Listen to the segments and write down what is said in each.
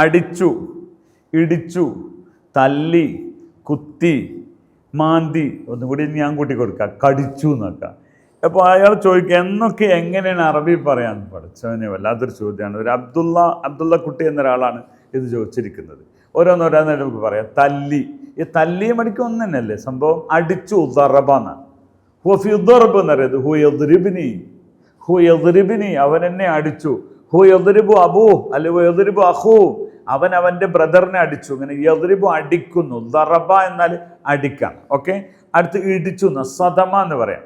അടിച്ചു ഇടിച്ചു തല്ലി കുത്തി മാന്തി ഒന്നുകൂടി ഞാൻ കൂട്ടി കൊടുക്കുക കടിച്ചു എന്നൊക്കെ. അപ്പോൾ അയാൾ ചോദിക്കുക എന്നൊക്കെ എങ്ങനെയാണ് അറബി പറയാൻ പഠിച്ചവനെ? വല്ലാത്തൊരു ചോദ്യമാണ്. ഒരു അബ്ദുള്ള അബ്ദുള്ള കുട്ടി എന്നൊരാളാണ് ഇത് ചോദിച്ചിരിക്കുന്നത്. ഓരോന്നോരോന്നായിട്ട് നമുക്ക് പറയാം. തല്ലി. ഈ തല്ലിയും അടിക്കും ഒന്ന് തന്നെയല്ലേ? സംഭവം അടിച്ചു ദറബാന്ന് ഹു ഫിദർബ് എന്ന് പറയുന്നത്. ഹു എതിരിബിനി ഹു എതിരിബിനി അവൻ അടിച്ചു. ഹു യദ്രിബു അബൂ അല്ലെ ഹു യദ്രിബു അഹൂ അവൻ അവന്റെ ബ്രദറിനെ അടിച്ചു. ഇങ്ങനെ എതിരിബു അടിക്കുന്നു. ദറബ എന്നാൽ അടിക്കാം. ഓക്കെ? അടുത്ത് ഇടിച്ചു സദമ എന്ന് പറയാം.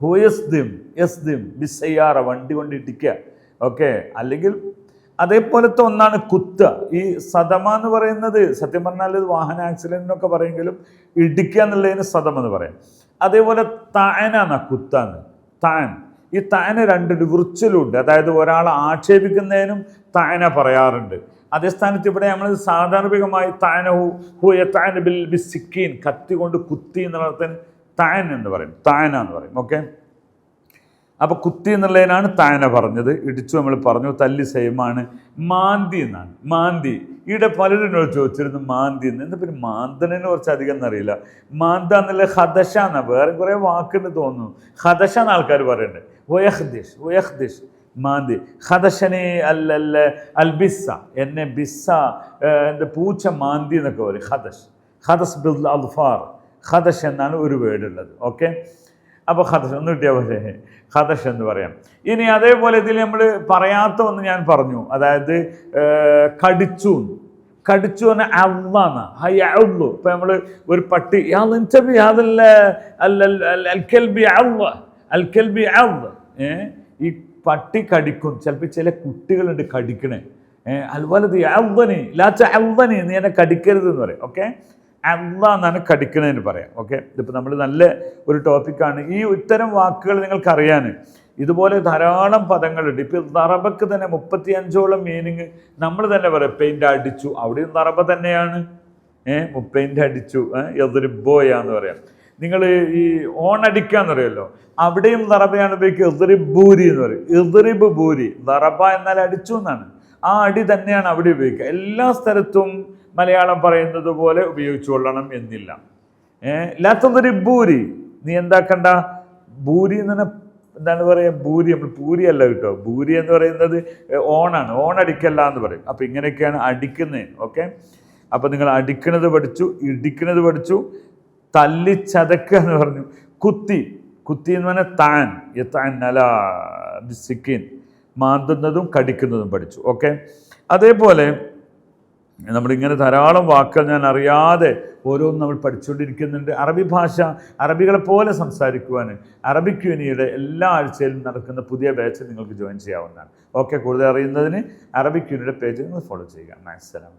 ഹു യസ്ദിം ബിസയ്യാറ വണ്ടി കൊണ്ട് ഇടിക്കുക. ഓക്കെ? അല്ലെങ്കിൽ അതേപോലത്തെ ഒന്നാണ് കുത്ത. ഈ സദമ എന്ന് പറയുന്നത് സത്യം പറഞ്ഞാൽ ഇത് വാഹന ആക്സിഡന്റിനൊക്കെ പറയുമെങ്കിലും ഇടിക്കുക എന്നുള്ളതിന് സദം എന്ന് പറയാം. അതേപോലെ താനാണ് കുത്താന്ന് താൻ. ഈ താന രണ്ടുണ്ട് വൃച്ചിലുണ്ട്. അതായത് ഒരാളെ ആക്ഷേപിക്കുന്നതിനും താന പറയാറുണ്ട്. അതേ സ്ഥാനത്ത് ഇവിടെ നമ്മൾ സാധാരണമായി താനഹു ഹു ഹു താന ബിൽ ബി സിക്കീൻ കത്തി കൊണ്ട് കുത്തി എന്നുള്ള അർത്ഥത്തിന് താൻ എന്ന് പറയും. താന എന്ന് പറയും. ഓക്കെ അപ്പോൾ കുത്തി എന്നുള്ളതിനാണ് താന പറഞ്ഞത്. ഇടിച്ചു നമ്മൾ പറഞ്ഞു തല്ലി സെയിമാണ് മാന്തി എന്നാണ്. മാന്തി. ഇവിടെ പലരും എന്നോട് ചോദിച്ചിരുന്നു മാന്തി എന്ന്. എന്താ പിന്നെ മാന്തനെ കുറച്ച് അധികം എന്നറിയില്ല. മാന്ത എന്നുള്ള ഹദശ എന്നാ. വേറെ കുറേ വാക്കുണ്ട് തോന്നുന്നു. ഹദശ എന്ന് ആൾക്കാർ പറയുന്നുണ്ട് ഒയഹ്ദിഷ് ഒയഹ്ദിഷ് മാന്തി. ഹദശനെ അല്ലല്ല അൽബിസ്സ. എന്നെ ബിസ്സ എന്റെ പൂച്ച മാന്തി എന്നൊക്കെ പറയും. ഹദസ് ഹദസ് ബിൽ അൽഫാർ ഹദസ് എന്നാണ് ഒരു വേർഡ് ഓക്കെ അപ്പോൾ ഹദസ് ഒന്ന് കിട്ടിയാൽ പോലെ ഹദഷ് എന്ന് പറയാം. ഇനി അതേപോലെ ഇതിൽ നമ്മൾ പറയാത്ത ഒന്ന് ഞാൻ പറഞ്ഞു. അതായത് കടിച്ചു എന്ന്. കടിച്ചു പറഞ്ഞാൽ അവന്ന ഹൈ അവള്ളു ഇപ്പം നമ്മൾ ഒരു പട്ടി യാദ് യാതല്ല അൽ അൽ അൽ അൽ- അൽ അൽ കൽബി ഏ? ഈ പട്ടി കടിക്കും. ചിലപ്പോൾ ചില കുട്ടികളുണ്ട് കടിക്കണേ. അതുപോലെ അവ്വനി ലാച്ച അവ്വനി നീ എന്നെ കടിക്കരുത് എന്ന് പറയും ഓക്കെ? അല്ല എന്നാണ് കടിക്കണതെന്ന് പറയാം ഓക്കെ? ഇതിപ്പോൾ നമ്മൾ നല്ല ഒരു ടോപ്പിക്കാണ് ഈ ഇത്തരം വാക്കുകൾ നിങ്ങൾക്കറിയാൻ ഇതുപോലെ ധാരാളം പദങ്ങളുണ്ട്. ഇപ്പോൾ നറബക്ക് തന്നെ മുപ്പത്തി അഞ്ചോളം മീനിങ് നമ്മൾ തന്നെ പറയാം. പെയിന്റ് അടിച്ചു. അവിടെയും നറബ തന്നെയാണ്. ഏഹ് പെയിന്റ് അടിച്ചു. എതിരിബോയാന്ന് പറയാം. നിങ്ങൾ ഈ ഓണടിക്കാന്ന് പറയുമല്ലോ അവിടെയും ദറബയാണ് ഉപയോഗിക്കുക. എതിരി ബൂരി എന്ന് പറയും. എതിറിബ് ബൂരി ദറബ എന്നാൽ അടിച്ചു എന്നാണ്. ആ അടി തന്നെയാണ് അവിടെ ഉപയോഗിക്കുക. എല്ലാ സ്ഥലത്തും മലയാളം പറയുന്നത് പോലെ ഉപയോഗിച്ചു കൊള്ളണം എന്നില്ല. ഏഹ് ലാത്തൊരു ബൂരി നീ എന്താക്കണ്ട? ഭൂരി എന്ന് പറഞ്ഞാൽ എന്താണ് പറയുക? ഭൂരി. നമ്മൾ പൂരി അല്ല കേട്ടോ. ഭൂരി എന്ന് പറയുന്നത് ഓണാണ് ഓണടിക്കല്ല എന്ന് പറയും. അപ്പം ഇങ്ങനെയൊക്കെയാണ് അടിക്കുന്നത്. ഓക്കെ? അപ്പം നിങ്ങൾ അടിക്കണത് പഠിച്ചു ഇടിക്കണത് പഠിച്ചു തല്ലി ചതക്കുക എന്ന് പറഞ്ഞു. കുത്തി കുത്തി എന്ന് പറഞ്ഞാൽ താൻ താൻ സിക്കിൻ മാന്തുന്നതും കടിക്കുന്നതും പഠിച്ചു ഓക്കെ അതേപോലെ നമ്മളിങ്ങനെ ധാരാളം വാക്കുകൾ ഞാൻ അറിയാതെ ഓരോന്നും നമ്മൾ പഠിച്ചുകൊണ്ടിരിക്കുന്നുണ്ട്. അറബി ഭാഷ അറബികളെ പോലെ സംസാരിക്കുവാൻ അറബിക് യൂണിയുടെ എല്ലാ ആഴ്ചയിലും നടക്കുന്ന പുതിയ ബാച്ച് നിങ്ങൾക്ക് ജോയിൻ ചെയ്യാവുന്നതാണ്. ഓക്കെ കൂടുതൽ അറിയുന്നതിന് അറബിക് യൂണിയുടെ പേജ് നിങ്ങൾ ഫോളോ ചെയ്യുക. മാക്സലാം